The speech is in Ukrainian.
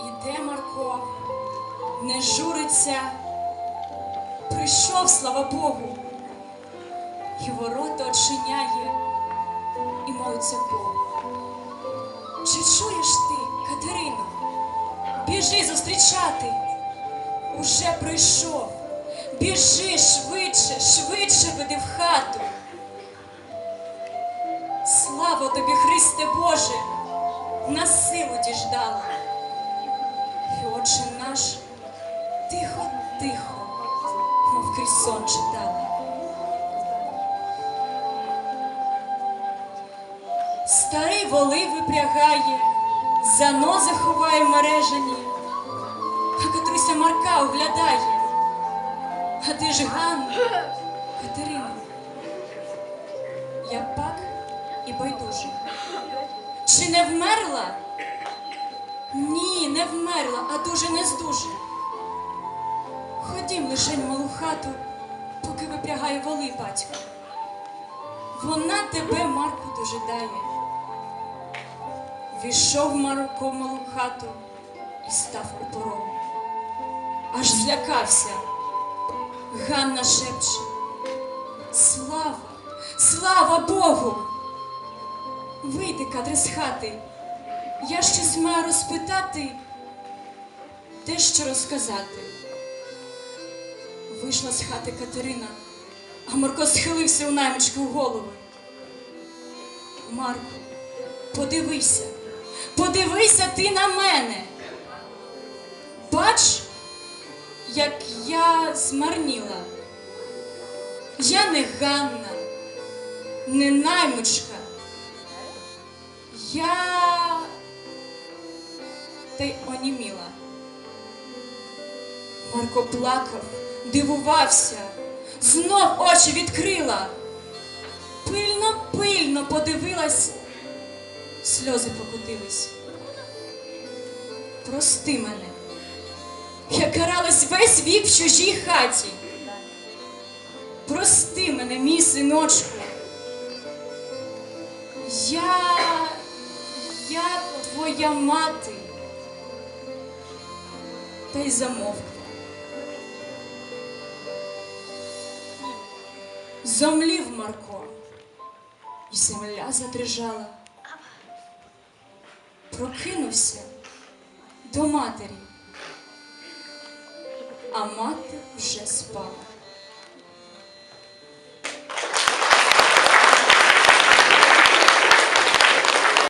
Іде Марко, не журиться, прийшов, слава Богу, і ворота очиняє, і молиться Богу. Чи чуєш ти, Катерино? Біжи зустрічати. Уже прийшов. Біжи швидше, швидше веди в хату. Слава тобі, Христе Боже, на силу діждала. І отче наш тихо, тихо, мов крізь сон читала. Старий воли випрягає, занози ховає в мережані, а Катруся Марка оглядає. А ти ж Ганна, Катерина. Я пак і байдуже. Чи не вмерла? Ні, не вмерла, а дуже не здуже. Ходім лишень малу хату, поки випрягає воли батько. Вона тебе, Марку, дожидає. Війшов Марко в малу хату і став у порогу. Аж злякався. Ганна шепче. Слава, слава Богу! Вийди, кадри з хати. Я щось маю розпитати, те, що розказати. Вийшла з хати Катерина, а Марко схилився у наймички у голови. Марко, подивися, подивися ти на мене. Бач, як я змарніла. Я не Ганна, не наймичка. Я й оніміла. Марко плакав, дивувався, знов очі відкрила. Пильно, пильно подивилась, сльози покотились. Прости мене, я каралась весь вік в чужій хаті. Прости мене, мій синочку. Я, я твоя мати. Та й замовк. Зомлів Марко, і земля задрижала. Прокинувся до матері, а мати вже спала.